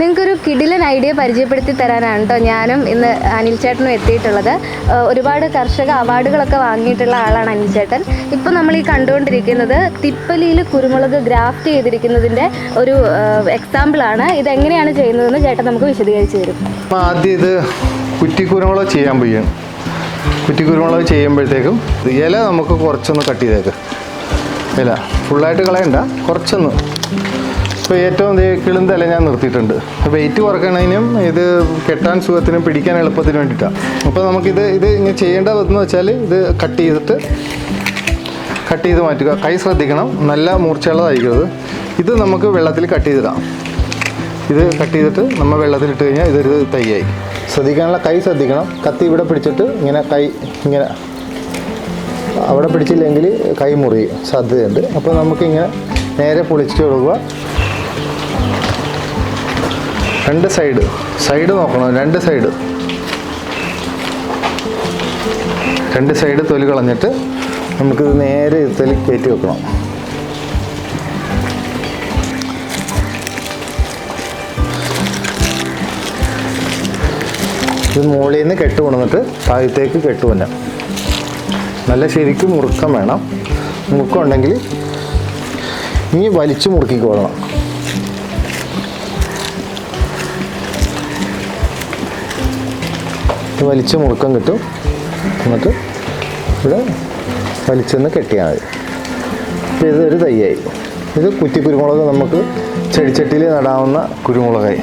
നിങ്ങൾക്കൊരു കിടിലൻ ഐഡിയ പരിചയപ്പെടുത്തി തരാനാണ് കേട്ടോ ഞാനും ഇന്ന് അനിൽ ചേട്ടനും എത്തിയിട്ടുള്ളത്. ഒരുപാട് കർഷക അവാർഡുകളൊക്കെ വാങ്ങിയിട്ടുള്ള ആളാണ് അനിൽ ചേട്ടൻ. ഇപ്പം നമ്മൾ ഈ കണ്ടുകൊണ്ടിരിക്കുന്നത് തിപ്പലിയിൽ കുരുമുളക് ഗ്രാഫ്റ്റ് ചെയ്തിരിക്കുന്നതിന്റെ ഒരു എക്സാമ്പിളാണ് ഇതെങ്ങനെയാണ് ചെയ്യുന്നതെന്ന് ചേട്ടൻ നമുക്ക് വിശദീകരിച്ച് തരും. ആദ്യം ഇത് കുറ്റിക്കുരുമുളക് ചെയ്യാൻ പയ്യും കുറ്റിക്കുരുമുളക് ചെയ്യുമ്പോഴത്തേക്കും ഇല നമുക്ക് കുറച്ചൊന്ന് കട്ട് ചെയ്തേക്ക്. ഇല. ഫുള്ളായിട്ട് കളയണ്ട. കുറച്ചൊന്ന് ഇപ്പോൾ ഏറ്റവും കിളുന്തല ഞാൻ നിർത്തിയിട്ടുണ്ട്. വെയിറ്റ് കുറക്കണതിനും ഇത് കെട്ടാൻ സുഖത്തിനും പിടിക്കാൻ എളുപ്പത്തിന് വേണ്ടിയിട്ടാണ് അപ്പോൾ നമുക്കിത് ഇത് ഇങ്ങനെ ചെയ്യേണ്ടതെന്ന് വെച്ചാൽ ഇത് കട്ട് ചെയ്തിട്ട് കട്ട് ചെയ്ത് മാറ്റുക. കൈ ശ്രദ്ധിക്കണം. നല്ല മൂർച്ചയുള്ളതായിരിക്കും ഇത് നമുക്ക് വെള്ളത്തിൽ കട്ട് ചെയ്തിടാം. ഇത് കട്ട് ചെയ്തിട്ട് നമ്മൾ വെള്ളത്തിലിട്ട് കഴിഞ്ഞാൽ ഇതൊരു തൈയായി. ശ്രദ്ധിക്കാനുള്ള കൈ ശ്രദ്ധിക്കണം. കത്തി ഇവിടെ പിടിച്ചിട്ട് ഇങ്ങനെ കൈ ഇങ്ങനെ അവിടെ പിടിച്ചില്ലെങ്കിൽ കൈ മുറിയും സാധ്യതയുണ്ട്. അപ്പോൾ നമുക്കിങ്ങനെ നേരെ പൊളിച്ചിട്ട് കൊടുക്കുക. രണ്ട് സൈഡ്. സൈഡ് നോക്കണം. രണ്ട് സൈഡ്. രണ്ട് സൈഡ് തൊലി കളഞ്ഞിട്ട് നമുക്കിത് നേരെ തൊലി കയറ്റി വെക്കണം. ഇത് മുകളിൽ നിന്ന് കെട്ട് കൊണ്ടുവന്നിട്ട് താഴത്തേക്ക് കെട്ട് കൊല്ലാം നല്ല ശരിക്കും മുറുക്കം വേണം. മുറുക്കം ഉണ്ടെങ്കിൽ ഇനി വലിച്ചു മുറുക്കിക്കോളണം. വലിച്ച് മുറുക്കം കിട്ടും. എന്നിട്ട് ഇവിടെ വലിച്ചെന്ന് കെട്ടിയാൽ മതി. ഇപ്പം ഇതൊരു തൈയായി ഇത് കുറ്റി കുരുമുളക് നമുക്ക് ചെടിച്ചട്ടിയിൽ നടാവുന്ന കുരുമുളകായി.